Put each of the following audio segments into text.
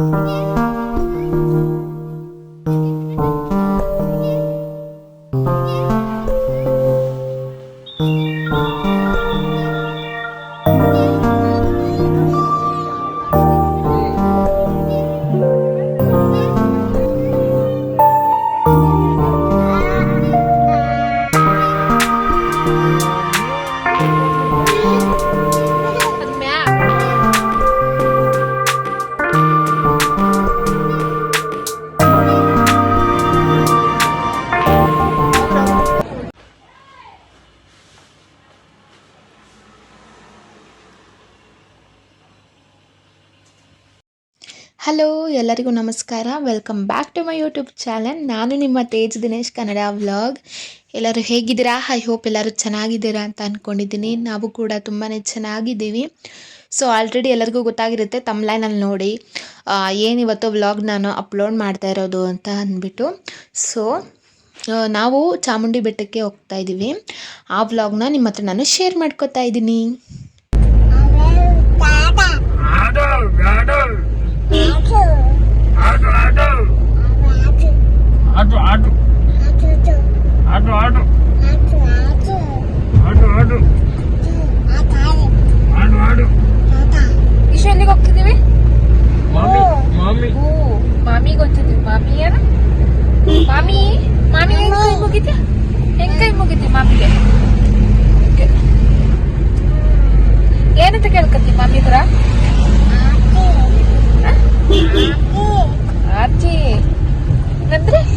Yeah. ಎಲ್ಲರಿಗೂ ನಮಸ್ಕಾರ. Welcome back to my YouTube channel ನಾನು ನಿಮ್ಮ ತೇಜ್ ದಿನೇಶ್ ಕನ್ನಡ ವ್ಲಾಗ್ ಎಲ್ಲರೂ ಹೇಗಿದ್ದೀರಾ? ಐ ಹೋಪ್ ಎಲ್ಲರೂ ಚೆನ್ನಾಗಿದ್ದೀರಾ ಅಂತ ಅಂದ್ಕೊಂಡಿದ್ದೀನಿ ನಾವು ಕೂಡ ತುಂಬಾ ಚೆನ್ನಾಗಿದ್ದೀವಿ. ಸೊ ಆಲ್ರೆಡಿ ಎಲ್ಲರಿಗೂ ಗೊತ್ತಾಗಿರುತ್ತೆ ತಮ್ಲೈನಲ್ಲಿ ನೋಡಿ ಏನಿವತ್ತು ವ್ಲಾಗ್ ನಾನು ಅಪ್ಲೋಡ್ ಮಾಡ್ತಾ ಇರೋದು ಅಂತ ಅಂದ್ಬಿಟ್ಟು. ಸೊ ನಾವು ಚಾಮುಂಡಿ ಬೆಟ್ಟಕ್ಕೆ ಹೋಗ್ತಾ ಇದ್ದೀವಿ. ಆ ವ್ಲಾಗ್ನ ನಿಮ್ಮ ಹತ್ರ ನಾನು ಶೇರ್ ಮಾಡ್ಕೋತಾ ಇದ್ದೀನಿ. Thank ಆಡು ಆಡು ಆಡು ಆಡು ಆಡು ಆಡು ಆಡು ಆಡು ಆಡು ಆಡು ಆಡು ಇಶು ಎಲ್ಲಿಗೆ ಹೋಗ್ತಿದೀವಿ ಮಾಮಿ ಮಾಮಿ ಓ ಮಾಮಿಗೆ ಹೋಗ್ತಿದೀವಿ ಮಾಮಿ ಏನು ಮಾಮಿ ಮಾಮಿ ಹೆಂಗ್ ಕೈ ಮುಗಿತಿ ಹೆಂಗ್ ಕೈ ಮುಗಿತಿ ಮಾಮಿಗೆ ಏನಂತ ಕೇಳ್ಕತ್ತಿ ಮಾಮಿ ಹತ್ರ Ate. Nandre.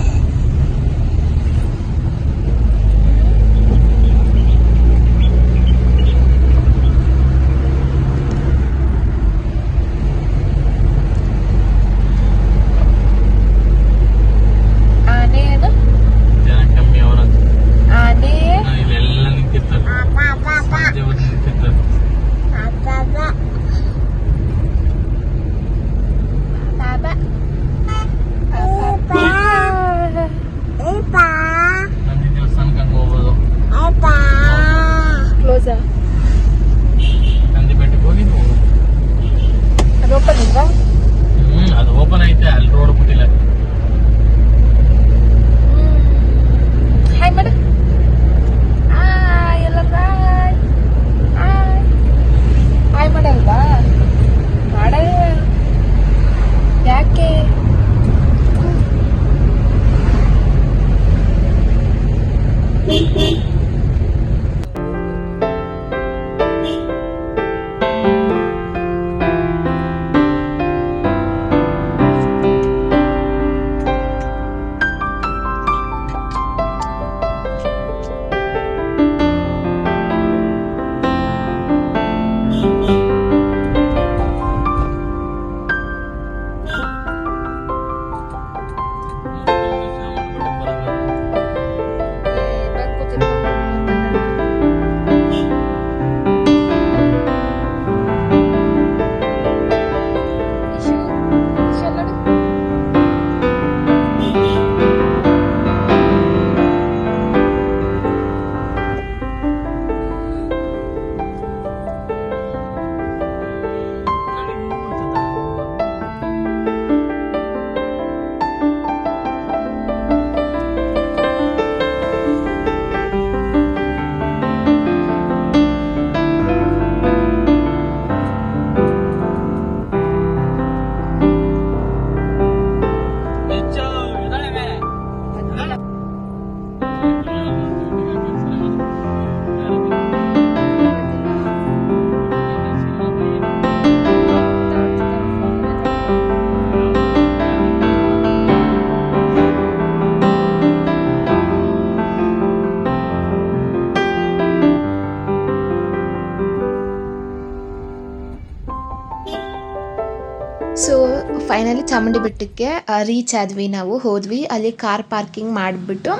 ಚಾಮುಂಡಿ ಬೆಟ್ಟಕ್ಕೆ ರೀಚ್ ಆದ್ವಿ ನಾವು, ಹೋದ್ವಿ. ಅಲ್ಲಿ ಕಾರ್ ಪಾರ್ಕಿಂಗ್ ಮಾಡಿಬಿಟ್ಟು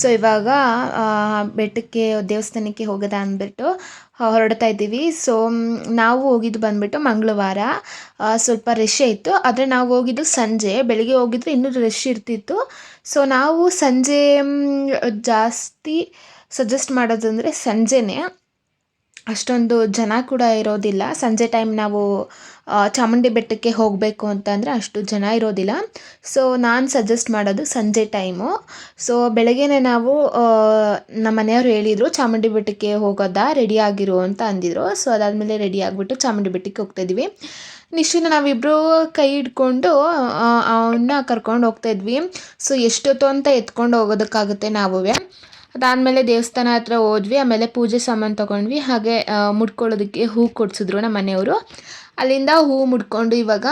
ಸೊ ಇವಾಗ ಬೆಟ್ಟಕ್ಕೆ, ದೇವಸ್ಥಾನಕ್ಕೆ ಹೋಗೋದ ಅಂದ್ಬಿಟ್ಟು ಹೊರಡ್ತಾ ಇದ್ದೀವಿ. ಸೊ ನಾವು ಹೋಗಿದ್ದು ಬಂದ್ಬಿಟ್ಟು ಮಂಗಳವಾರ. ಸ್ವಲ್ಪ ರಶ್ ಇತ್ತು. ಆದರೆ ನಾವು ಹೋಗಿದ್ದು ಸಂಜೆ. ಬೆಳಿಗ್ಗೆ ಹೋಗಿದ್ರೆ ಇನ್ನೂ ರಶ್ ಇರ್ತಿತ್ತು. ಸೊ ನಾವು ಸಂಜೆ ಜಾಸ್ತಿ ಸಜೆಸ್ಟ್ ಮಾಡೋದಂದರೆ ಸಂಜೆನೇ. ಅಷ್ಟೊಂದು ಜನ ಕೂಡ ಇರೋದಿಲ್ಲ. ಸಂಜೆ ಟೈಮ್ ನಾವು ಚಾಮುಂಡಿ ಬೆಟ್ಟಕ್ಕೆ ಹೋಗಬೇಕು ಅಂತಂದರೆ ಅಷ್ಟು ಜನ ಇರೋದಿಲ್ಲ. ಸೊ ನಾನು ಸಜೆಸ್ಟ್ ಮಾಡೋದು ಸಂಜೆ ಟೈಮು ಸೊ ಬೆಳಗ್ಗೆನೆ ನಾವು ನಮ್ಮ ಮನೆಯವರು ಹೇಳಿದರು, ಚಾಮುಂಡಿ ಬೆಟ್ಟಕ್ಕೆ ಹೋಗೋದಾ ರೆಡಿ ಆಗಿರು ಅಂತ ಅಂದಿದ್ರು. ಸೊ ಅದಾದಮೇಲೆ ರೆಡಿ ಆಗಿಬಿಟ್ಟು ಚಾಮುಂಡಿ ಬೆಟ್ಟಕ್ಕೆ ಹೋಗ್ತಾ ಇದ್ವಿ. ನಾವಿಬ್ಬರೂ ಕೈ ಹಿಡ್ಕೊಂಡು ಅವನ್ನ ಕರ್ಕೊಂಡು ಹೋಗ್ತಾ ಇದ್ವಿ. ಸೊ ಎಷ್ಟೊತ್ತು ಅಂತ ಎತ್ಕೊಂಡು ಹೋಗೋದಕ್ಕಾಗುತ್ತೆ ನಾವುವೇ. ಅದಾದಮೇಲೆ ದೇವಸ್ಥಾನ ಹತ್ರ ಹೋದ್ವಿ, ಆಮೇಲೆ ಪೂಜೆ ಸಾಮಾನು ತೊಗೊಂಡ್ವಿ, ಹಾಗೆ ಮುಡ್ಕೊಳ್ಳೋದಕ್ಕೆ ಹೂ ಕೊಡಿಸಿದ್ರು ನಮ್ಮ ಮನೆಯವರು. ಅಲ್ಲಿಂದ ಹೂ ಮುಡ್ಕೊಂಡು ಇವಾಗ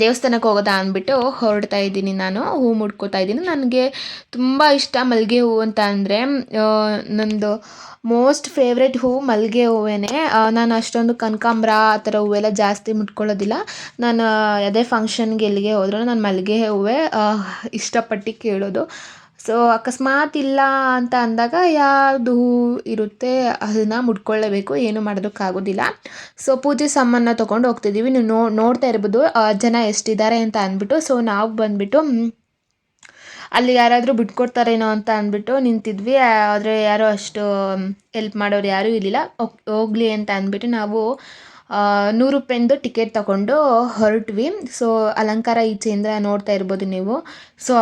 ದೇವಸ್ಥಾನಕ್ಕೆ ಹೋಗೋದಾ ಅಂದ್ಬಿಟ್ಟು ಹೊರಡ್ತಾ ಇದ್ದೀನಿ ನಾನು, ಹೂ ಮುಡ್ಕೋತಾ ಇದ್ದೀನಿ. ನನಗೆ ತುಂಬ ಇಷ್ಟ ಮಲ್ಲಿಗೆ ಹೂ ಅಂತ ಅಂದರೆ ನಂದು ಮೋಸ್ಟ್ ಫೇವ್ರೆಟ್ ಹೂ ಮಲ್ಲಿಗೆ ಹೂವೇನೆ. ನಾನು ಅಷ್ಟೊಂದು ಕನಕಾಂಬ್ರ ಆ ಥರ ಹೂವೆಲ್ಲ ಜಾಸ್ತಿ ಮುಟ್ಕೊಳ್ಳೋದಿಲ್ಲ ನಾನು ಯಾವುದೇ ಫಂಕ್ಷನ್ಗೆ ಎಲ್ಲಿಗೆ ಹೋದ್ರೂ ನಾನು ಮಲ್ಲಿಗೆ ಹೂವೇ ಇಷ್ಟಪಟ್ಟು ಕೇಳೋದು. ಸೊ ಅಕಸ್ಮಾತ್ ಇಲ್ಲ ಅಂತ ಅಂದಾಗ ಯಾವುದು ಇರುತ್ತೆ ಅದನ್ನು ಮುಡ್ಕೊಳ್ಳೇಬೇಕು, ಏನು ಮಾಡೋದಕ್ಕಾಗೋದಿಲ್ಲ. ಸೊ ಪೂಜೆ ಸಾಮಾನ ತೊಗೊಂಡು ಹೋಗ್ತಿದ್ದೀವಿ ನೀವು ನೋ, ನೋಡ್ತಾ ಇರ್ಬೋದು ಜನ ಎಷ್ಟಿದ್ದಾರೆ ಅಂತ ಅಂದ್ಬಿಟ್ಟು ಸೊ ನಾವು ಬಂದುಬಿಟ್ಟು ಅಲ್ಲಿ ಯಾರಾದರೂ ಬಿಟ್ಕೊಡ್ತಾರೇನೋ ಅಂತ ಅಂದ್ಬಿಟ್ಟು ನಿಂತಿದ್ವಿ. ಆದರೆ ಯಾರೂ ಅಷ್ಟು ಎಲ್ಪ್ ಮಾಡೋರು ಯಾರೂ ಇರಲಿಲ್ಲ ಹೋಗ್ಲಿ ಅಂತ ಅಂದ್ಬಿಟ್ಟು ನಾವು ನೂರು ರೂಪಾಯಿಂದು ಟಿಕೆಟ್ ತಗೊಂಡು ಹೊರಟ್ವಿ. ಸೊ ಅಲಂಕಾರ ಈಚೆಯಿಂದ ನೋಡ್ತಾ ಇರ್ಬೋದು ನೀವು. ಸೊ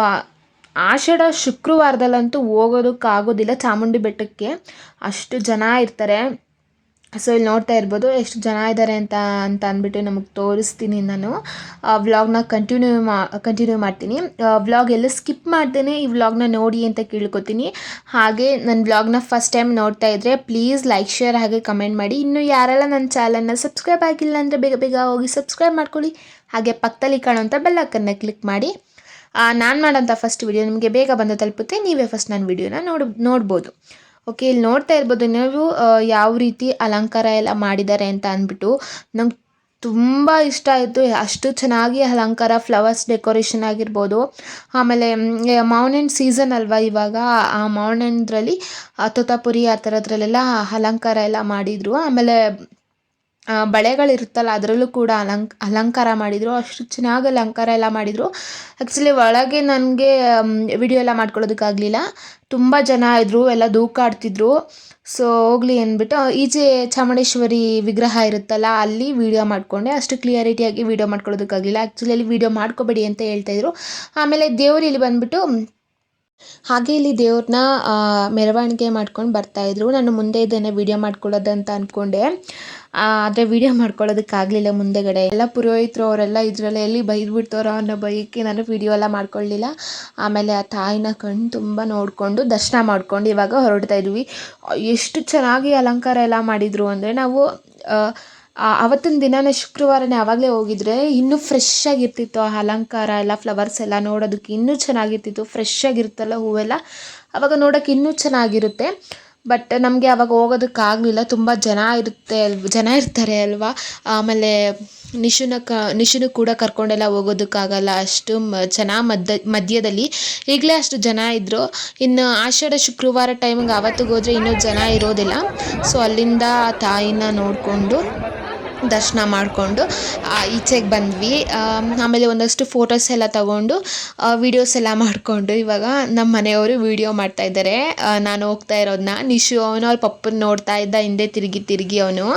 ಆಷಾಢ ಶುಕ್ರವಾರದಲ್ಲಂತೂ ಹೋಗೋದಕ್ಕಾಗೋದಿಲ್ಲ ಚಾಮುಂಡಿ ಬೆಟ್ಟಕ್ಕೆ. ಅಷ್ಟು ಜನ ಇರ್ತಾರೆ. ಸೊ ಇಲ್ಲಿ ನೋಡ್ತಾ ಇರ್ಬೋದು ಎಷ್ಟು ಜನ ಇದ್ದಾರೆ ಅಂತ ಅಂತ ಅಂದ್ಬಿಟ್ಟು ನಮಗೆ ತೋರಿಸ್ತೀನಿ ನಾನು. ವ್ಲಾಗ್ನ ಕಂಟಿನ್ಯೂ ಮಾ ಕಂಟಿನ್ಯೂ ಮಾಡ್ತೀನಿ. ವ್ಲಾಗ್ ಎಲ್ಲ ಸ್ಕಿಪ್ ಮಾಡ್ತೇನೆ ಈ ವ್ಲಾಗ್ನ ನೋಡಿ ಅಂತ ಕೇಳ್ಕೊತೀನಿ. ಹಾಗೆ ನನ್ನ ವ್ಲಾಗ್ನ ಫಸ್ಟ್ ಟೈಮ್ ನೋಡ್ತಾ ಇದ್ದರೆ ಪ್ಲೀಸ್ ಲೈಕ್ ಶೇರ್ ಹಾಗೆ ಕಮೆಂಟ್ ಮಾಡಿ. ಇನ್ನು ಯಾರೆಲ್ಲ ನನ್ನ ಚಾನಲ್ನ ಸಬ್ಸ್ಕ್ರೈಬ್ ಆಗಿಲ್ಲ ಅಂದರೆ ಬೇಗ ಬೇಗ ಹೋಗಿ ಸಬ್ಸ್ಕ್ರೈಬ್ ಮಾಡ್ಕೊಳ್ಳಿ. ಹಾಗೆ ಪಕ್ಕದಲ್ಲಿ ಕಾಣುವಂಥ ಬೆಲ್ಲಕ್ಕನ್ನು ಕ್ಲಿಕ್ ಮಾಡಿ. ನಾನು ಮಾಡೋಂಥ ಫಸ್ಟ್ ವಿಡಿಯೋ ನಿಮಗೆ ಬೇಗ ಬಂದು ತಲುಪುತ್ತೆ. ನೀವೇ ಫಸ್ಟ್ ನನ್ನ ವಿಡಿಯೋನ ನೋಡ್, ನೋಡ್ಬೋದು. ಓಕೆ ಇಲ್ಲಿ ನೋಡ್ತಾ ಇರ್ಬೋದು, ನೀವು ಯಾವ ರೀತಿ ಅಲಂಕಾರ ಎಲ್ಲ ಮಾಡಿದ್ದಾರೆ ಅಂತ ಅಂದ್ಬಿಟ್ಟು. ನಂಗೆ ತುಂಬ ಇಷ್ಟ ಆಯಿತು. ಅಷ್ಟು ಚೆನ್ನಾಗಿ ಅಲಂಕಾರ ಫ್ಲವರ್ಸ್ ಡೆಕೋರೇಷನ್ ಆಗಿರ್ಬೋದು. ಆಮೇಲೆ ಮೌನ್ ಸೀಸನ್ ಅಲ್ವಾ ಇವಾಗ? ಆ ಮಾವಿನ ಹಣ್ಣದ್ರಲ್ಲಿ ಆ, ತೋತಾಪುರಿ ಆ ಥರದ್ರಲ್ಲೆಲ್ಲ ಅಲಂಕಾರ ಎಲ್ಲ ಮಾಡಿದರು. ಆಮೇಲೆ ಬಳೆಗಳಿರುತ್ತಲ್ಲ, ಅದರಲ್ಲೂ ಕೂಡ ಅಲಂಕ್, ಅಲಂಕಾರ ಮಾಡಿದರು. ಅಷ್ಟು ಚೆನ್ನಾಗಿ ಅಲಂಕಾರ ಎಲ್ಲ ಮಾಡಿದರು. ಆ್ಯಕ್ಚುಲಿ ಒಳಗೆ ನನಗೆ ವಿಡಿಯೋ ಎಲ್ಲ ಮಾಡ್ಕೊಳ್ಳೋದಕ್ಕಾಗಲಿಲ್ಲ. ತುಂಬ ಜನ ಇದ್ದರು ಎಲ್ಲ ದೂಕಾಡ್ತಿದ್ರು ಸೊ ಹೋಗ್ಲಿ ಅಂದ್ಬಿಟ್ಟು ಈಚೆ ಚಾಮುಂಡೇಶ್ವರಿ ವಿಗ್ರಹ ಇರುತ್ತಲ್ಲ, ಅಲ್ಲಿ ವಿಡಿಯೋ ಮಾಡಿಕೊಂಡೆ. ಅಷ್ಟು ಕ್ಲಿಯರಿಟಿಯಾಗಿ ವಿಡಿಯೋ ಮಾಡ್ಕೊಳ್ಳೋದಕ್ಕಾಗಲಿಲ್ಲ. ಆ್ಯಕ್ಚುಲಿ ಅಲ್ಲಿ ವಿಡಿಯೋ ಮಾಡ್ಕೋಬೇಡಿ ಅಂತ ಹೇಳ್ತಾಯಿದ್ರು ಆಮೇಲೆ ದೇವರು ಇಲ್ಲಿ ಬಂದುಬಿಟ್ಟು ಹಾಗೆ ಇಲ್ಲಿ ದೇವ್ರನ್ನ ಮೆರವಣಿಗೆ ಮಾಡ್ಕೊಂಡು ಬರ್ತಾಯಿದ್ರು ನಾನು ಮುಂದೆ ಇದನ್ನು ವಿಡಿಯೋ ಮಾಡ್ಕೊಳ್ಳೋದಂತ ಅಂದ್ಕೊಂಡೆ ಆದರೆ ವಿಡಿಯೋ ಮಾಡ್ಕೊಳ್ಳೋದಕ್ಕಾಗಲಿಲ್ಲ ಮುಂದೆಗಡೆ. ಎಲ್ಲ ಪುರೋಹಿತರು ಅವರೆಲ್ಲ ಇದರಲ್ಲಿ ಎಲ್ಲಿ ಬೈದ್ಬಿಡ್ತಾರೋ ಅನ್ನೋ ಬೈಕೆ ನಾನು ವಿಡಿಯೋ ಎಲ್ಲ ಮಾಡ್ಕೊಳ್ಳಿಲ್ಲ. ಆಮೇಲೆ ಆ ತಾಯಿನ ಕಣ್ಣು ತುಂಬ ನೋಡಿಕೊಂಡು ದರ್ಶನ ಮಾಡ್ಕೊಂಡು ಇವಾಗ ಹೊರಡ್ತಾ ಇದ್ವಿ. ಎಷ್ಟು ಚೆನ್ನಾಗಿ ಅಲಂಕಾರ ಎಲ್ಲ ಮಾಡಿದರು ಅಂದರೆ ನಾವು ಅವತ್ತಿನ ದಿನಾನೇ ಶುಕ್ರವಾರನೇ ಆವಾಗಲೇ ಹೋಗಿದ್ರೆ ಇನ್ನೂ ಫ್ರೆಶ್ ಆಗಿರ್ತಿತ್ತು ಆ ಅಲಂಕಾರ, ಎಲ್ಲ ಫ್ಲವರ್ಸ್ ಎಲ್ಲ ನೋಡೋದಕ್ಕೆ ಇನ್ನೂ ಚೆನ್ನಾಗಿರ್ತಿತ್ತು ಫ್ರೆಶ್ ಆಗಿರುತ್ತಲ್ಲ ಹೂವೆಲ್ಲ? ಆವಾಗ ನೋಡೋಕೆ ಇನ್ನೂ ಚೆನ್ನಾಗಿರುತ್ತೆ. ಬಟ್ ನಮಗೆ ಆವಾಗ ಹೋಗೋದಕ್ಕಾಗಲಿಲ್ಲ ತುಂಬ ಜನ ಇರುತ್ತೆ ಜನ ಇರ್ತಾರೆ ಅಲ್ವಾ? ಆಮೇಲೆ ನಿಶುನ ಕ, ನಿಶುನು ಕೂಡ ಕರ್ಕೊಂಡೆಲ್ಲ ಹೋಗೋದಕ್ಕಾಗಲ್ಲ ಅಷ್ಟು ಮ, ಜನ ಮಧ್ಯ ಮಧ್ಯದಲ್ಲಿ ಈಗಲೇ ಅಷ್ಟು ಜನ ಇದ್ದರು ಇನ್ನು ಆಷಾಢ, ಶುಕ್ರವಾರ ಟೈಮಿಗೆ ಆವತ್ತಿಗೆ ಹೋದರೆ ಇನ್ನೂ ಜನ ಇರೋದಿಲ್ಲ. ಸೊ ಅಲ್ಲಿಂದ ತಾಯಿನ ನೋಡಿಕೊಂಡು ದರ್ಶನ ಮಾಡಿಕೊಂಡು ಈಚೆಗೆ ಬಂದ್ವಿ. ಆಮೇಲೆ ಒಂದಷ್ಟು ಫೋಟೋಸ್ ಎಲ್ಲ ತಗೊಂಡು ವೀಡಿಯೋಸ್ ಎಲ್ಲ ಮಾಡಿಕೊಂಡು ಇವಾಗ ನಮ್ಮ ಮನೆಯವರು ವೀಡಿಯೋ ಮಾಡ್ತಾ ಇದ್ದಾರೆ. ನಾನು ಹೋಗ್ತಾ ಇರೋದನ್ನ ನಿಶು ಅವನು ಅವ್ರ ಪಪ್ಪನ ನೋಡ್ತಾ ಇದ್ದ, ಹಿಂದೆ ತಿರುಗಿ ತಿರುಗಿ ಅವನು.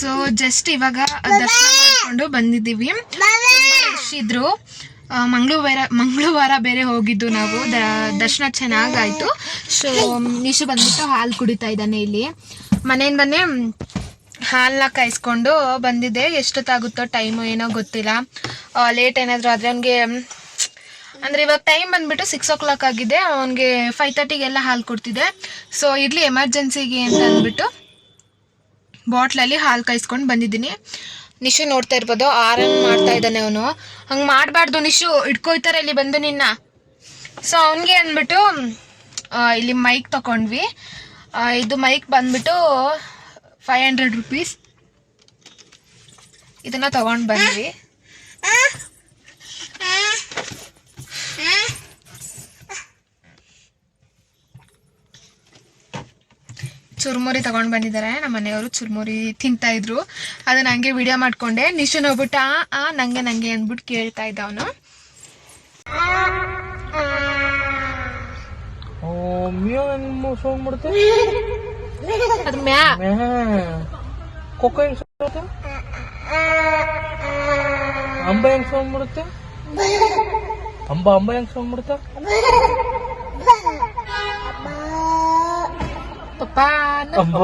ಸೊ ಜಸ್ಟ್ ಇವಾಗ ದರ್ಶನ ಮಾಡಿಕೊಂಡು ಬಂದಿದ್ದೀವಿ. ರಶ್ ಇದ್ರು. ಮಂಗಳವಾರ ಮಂಗಳವಾರ ಬೇರೆ ಹೋಗಿದ್ದು ನಾವು. ದ ದರ್ಶನ ಚೆನ್ನಾಗಾಯ್ತು. ಸೊ ನಿಶು ಬಂದ್ಬಿಟ್ಟು ಹಾಲು ಕುಡಿತಾ ಇದ್ದಾನೆ ಇಲ್ಲಿ. ಮನೆಯಿಂದನೇ ಹಾಲನ್ನ ಕಾಯಿಸ್ಕೊಂಡು ಬಂದಿದ್ದೆ ಎಷ್ಟೊತ್ತಾಗುತ್ತೋ ಟೈಮು ಏನೋ ಗೊತ್ತಿಲ್ಲ. ಲೇಟ್ ಏನಾದರೂ ಆದರೆ ಅವನಿಗೆ ಅಂದರೆ ಇವಾಗ ಟೈಮ್ ಬಂದ್ಬಿಟ್ಟು ಸಿಕ್ಸ್ ಓ ಕ್ಲಾಕ್ ಆಗಿದೆ. ಅವನಿಗೆ ಫೈವ್ ತರ್ಟಿಗೆಲ್ಲ ಹಾಲು ಕೊಡ್ತಿದ್ದೆ ಸೊ ಇರಲಿ ಎಮರ್ಜೆನ್ಸಿಗೆ ಅಂತ ಅಂದ್ಬಿಟ್ಟು. ಬಾಟ್ಲಲ್ಲಿ ಹಾಲು ಕಾಯಿಸ್ಕೊಂಡು ಬಂದಿದ್ದೀನಿ. ನಿಶು ನೋಡ್ತಾ ಇರ್ಬೋದು, ಆರನ್ ಮಾಡ್ತಾ ಇದ್ದಾನೆ ಅವನು. ಹಂಗೆ ಮಾಡಬಾರ್ದು ನಿಶು, ಇಟ್ಕೊಯ್ತಾರೆ ಇಲ್ಲಿ ಬಂದು ನಿನ್ನ. ಸೊ ಅವನಿಗೆ ಅಂದ್ಬಿಟ್ಟು ಇಲ್ಲಿ ಮೈಕ್ ತಗೊಂಡ್ವಿ ಇದು ಮೈಕ್ ಬಂದ್ಬಿಟ್ಟು ಫೈವ್ ಹಂಡ್ರೆಡ್ ರುಪೀಸ್ ಇದನ್ನ ತಗೊಂಡು ಬಂದ್ವಿ. ಚುರುಮುರಿ ತಗೊಂಡ್ ಬಂದಿದ್ದಾರೆ. ನಮ್ಮ ಮನೆಯವರು ಚುರುಮುರಿ ತಿಂತಾ ಇದ್ರು. ಅದನ್ನ ಹಂಗೆ ವಿಡಿಯೋ ಮಾಡ್ಕೊಂಡೆ. ನಿಶು ನೋಡ್ಬಿಟ್ಟು ಆ ಆ ನಂಗೆ ನಂಗೆ ಅಂದ್ಬಿಟ್ಟು ಕೇಳ್ತಾ ಇದ್ದ ಅವನು. ಮಿಯೋ ಹೆಂಗ್ ಸೌಂಡ್ ಮಾಡುತ್ತೆ ಮಾಡುತ್ತೆ ಅಂಬ ಹೆಂಗ್ ಸೌಂಡ್ ಮಾಡುತ್ತೆ ಅಂಬ ಅಂಬ ಹೆಂಗ್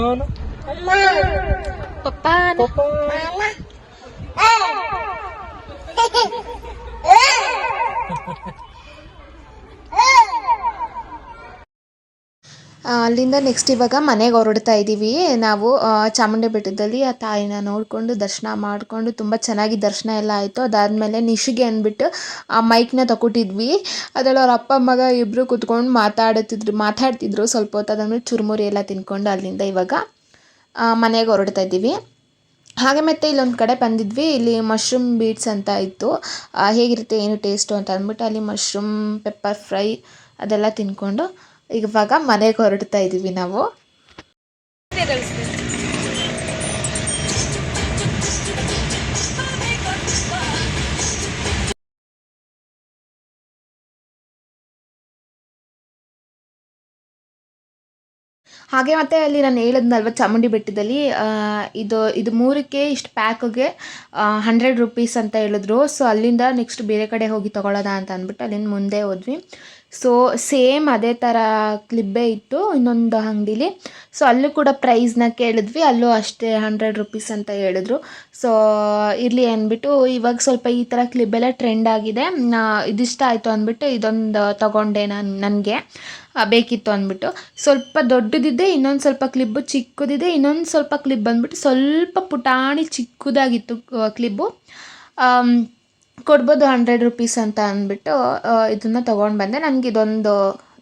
ಸೌಂಡ್ ಮಾಡುತ್ತೆ ಪಪ್ಪ ಅಂಬ ಮಮ್ಮನ ಅಲ್ಲಿಂದ ನೆಕ್ಸ್ಟ್ ಇವಾಗ ಮನೆಗೆ ಹೊರಡ್ತಾ ಇದ್ದೀವಿ ನಾವು ಚಾಮುಂಡಿ ಬೆಟ್ಟದಲ್ಲಿ ಆ ತಾಯಿನ ನೋಡಿಕೊಂಡು ದರ್ಶನ ಮಾಡಿಕೊಂಡು ತುಂಬ ಚೆನ್ನಾಗಿ ದರ್ಶನ ಎಲ್ಲ ಆಯಿತು. ಅದಾದಮೇಲೆ ನಿಶಿಗೆ ಅಂದ್ಬಿಟ್ಟು, ಆ ಮೈಕ್ನ ತಗೊಟ್ಟಿದ್ವಿ ಅದರಲ್ಲಿ ಅವ್ರ ಅಪ್ಪ ಮಗ ಇಬ್ಬರು ಕೂತ್ಕೊಂಡು ಮಾತಾಡುತ್ತಿದ್ರು ಮಾತಾಡ್ತಿದ್ರು ಸ್ವಲ್ಪ ಹೊತ್ತು. ಅದಾದಮೇಲೆ ಚುರುಮುರಿ ಎಲ್ಲ ತಿನ್ಕೊಂಡು ಅಲ್ಲಿಂದ ಇವಾಗ ಮನೆಗೆ ಹೊರಡ್ತಾ ಇದ್ದೀವಿ ಹಾಗೆ ಮತ್ತೆ ಇಲ್ಲೊಂದು ಕಡೆ ಬಂದಿದ್ವಿ. ಇಲ್ಲಿ ಮಶ್ರೂಮ್ ಬೀಟ್ಸ್ ಅಂತ ಇತ್ತು. ಹೇಗಿರುತ್ತೆ, ಏನು ಟೇಸ್ಟು ಅಂತ ಅಂದ್ಬಿಟ್ಟು ಅಲ್ಲಿ ಮಶ್ರೂಮ್ ಪೆಪ್ಪರ್ ಫ್ರೈ ಅದೆಲ್ಲ ತಿನ್ಕೊಂಡು ಇವಾಗ ಮನೆಗೆ ಹೊರಡ್ತಾ ಇದ್ದೀವಿ ನಾವು. ಹಾಗೆ ಮತ್ತೆ ಅಲ್ಲಿ ನಾನು ಹೇಳಿದ್ನಲ್ವ ಚಾಮುಂಡಿ ಬೆಟ್ಟದಲ್ಲಿ ಇದು ಇದು ಮೂರಕ್ಕೆ ಇಷ್ಟು ಪ್ಯಾಕ್ಗೆ ಹಂಡ್ರೆಡ್ ರುಪೀಸ್ ಅಂತ ಹೇಳಿದ್ರು. ಸೊ ಅಲ್ಲಿಂದ ನೆಕ್ಸ್ಟ್ ಬೇರೆ ಕಡೆ ಹೋಗಿ ತೊಗೊಳ್ಳೋದ ಅಂತ ಅಂದ್ಬಿಟ್ಟು ಅಲ್ಲಿಂದ ಮುಂದೆ ಹೋದ್ವಿ. ಸೊ ಸೇಮ್ ಅದೇ ಥರ ಕ್ಲಿಬ್ಬೇ ಇತ್ತು ಇನ್ನೊಂದು ಅಂಗಡಿಲಿ. ಸೊ ಅಲ್ಲೂ ಕೂಡ ಪ್ರೈಸ್ನ ಕೇಳಿದ್ವಿ, ಅಲ್ಲೂ ಅಷ್ಟೇ ಹಂಡ್ರೆಡ್ ರುಪೀಸ್ ಅಂತ ಹೇಳಿದ್ರು. ಸೊ ಇರಲಿ ಅಂದ್ಬಿಟ್ಟು ಇವಾಗ ಸ್ವಲ್ಪ ಈ ಥರ ಕ್ಲಿಬ್ಬೆಲ್ಲ ಟ್ರೆಂಡ್ ಆಗಿದೆ. ಇದಿಷ್ಟ ಆಯಿತು ಅಂದ್ಬಿಟ್ಟು ಇದೊಂದು ತಗೊಂಡೆ ನಾನು, ನನಗೆ. ಬೇಕಿತ್ತು ಅಂದ್ಬಿಟ್ಟು. ಸ್ವಲ್ಪ ದೊಡ್ಡದಿದೆ, ಇನ್ನೊಂದು ಸ್ವಲ್ಪ ಕ್ಲಿಬ್ಬು ಚಿಕ್ಕದಿದೆ, ಇನ್ನೊಂದು ಸ್ವಲ್ಪ ಕ್ಲಿಬ್ ಬಂದ್ಬಿಟ್ಟು ಸ್ವಲ್ಪ ಪುಟಾಣಿ ಚಿಕ್ಕದಾಗಿತ್ತು ಕ್ಲಿಬ್ಬು ಕೊಡ್ಬೋದು ಹಂಡ್ರೆಡ್ ರುಪೀಸ್ ಅಂತ ಅಂದ್ಬಿಟ್ಟು ಇದನ್ನು ತೊಗೊಂಡು ಬಂದೆ. ನನಗೆ ಇದೊಂದು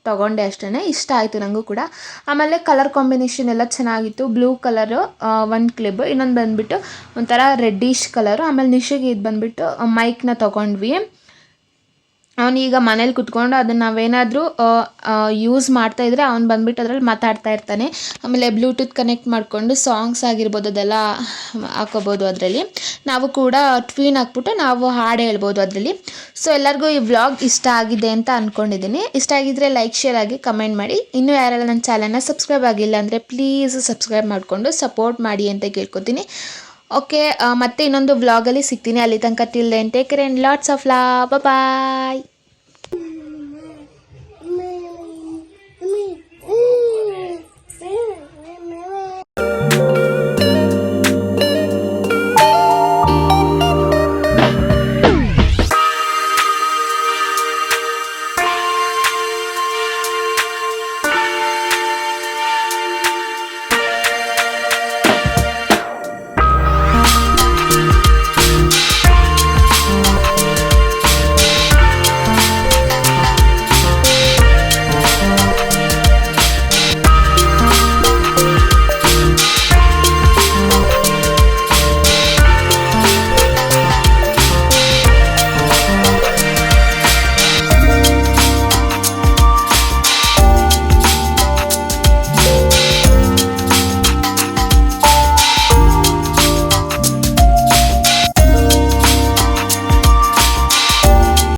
ತೊಗೊಂಡೆ ಅಷ್ಟೇ ಇಷ್ಟ ಆಯಿತು ನನಗೂ ಕೂಡ. ಆಮೇಲೆ ಕಲರ್ ಕಾಂಬಿನೇಷನ್ ಎಲ್ಲ ಚೆನ್ನಾಗಿತ್ತು. ಬ್ಲೂ ಕಲರು ಒಂದು ಕ್ಲಿಬ್ ಇನ್ನೊಂದು ಬಂದುಬಿಟ್ಟು ಒಂಥರ ರೆಡ್ಡಿಶ್ ಕಲರು ಆಮೇಲೆ ನಿಶಿಗೆ ಇದು ಬಂದುಬಿಟ್ಟು ಮೈಕ್ನ ತೊಗೊಂಡ್ವಿ. ಅವನೀಗ ಮನೇಲಿ ಕುತ್ಕೊಂಡು ಅದನ್ನು ನಾವೇನಾದರೂ ಯೂಸ್ ಮಾಡ್ತಾ ಇದ್ದರೆ ಅವ್ನು ಬಂದ್ಬಿಟ್ಟು ಅದ್ರಲ್ಲಿ ಮಾತಾಡ್ತಾ ಇರ್ತಾನೆ. ಆಮೇಲೆ ಬ್ಲೂಟೂತ್ ಕನೆಕ್ಟ್ ಮಾಡಿಕೊಂಡು ಸಾಂಗ್ಸ್ ಆಗಿರ್ಬೋದು ಅದೆಲ್ಲ ಹಾಕೋಬೋದು ಅದರಲ್ಲಿ. ನಾವು ಕೂಡ ಟ್ವೀನ್ ಹಾಕ್ಬಿಟ್ಟು ನಾವು ಹಾಡು ಹೇಳ್ಬೋದು ಅದರಲ್ಲಿ. ಸೊ ಎಲ್ಲರಿಗೂ ಈ ವ್ಲಾಗ್ ಇಷ್ಟ ಆಗಿದೆ ಅಂತ ಅಂದ್ಕೊಂಡಿದ್ದೀನಿ ಇಷ್ಟ ಆಗಿದ್ದರೆ ಲೈಕ್ ಶೇರ್ ಆಗಿ ಕಮೆಂಟ್ ಮಾಡಿ. ಇನ್ನೂ ಯಾರೆಲ್ಲ ನನ್ನ ಚಾನಲ್ನ ಸಬ್ಸ್ಕ್ರೈಬ್ ಆಗಿಲ್ಲ ಅಂದರೆ ಪ್ಲೀಸ್ ಸಬ್ಸ್ಕ್ರೈಬ್ ಮಾಡಿಕೊಂಡು ಸಪೋರ್ಟ್ ಮಾಡಿ ಅಂತ ಕೇಳ್ಕೊತೀನಿ. ಓಕೆ uh, ಮತ್ತೆ ಇನ್ನೊಂದು ವ್ಲಾಗಲ್ಲಿ ಸಿಗ್ತೀನಿ. ಅಲ್ಲಿ ತನಕ ತಿಲ್ದೆ ಅಂತ take care and lots of love bye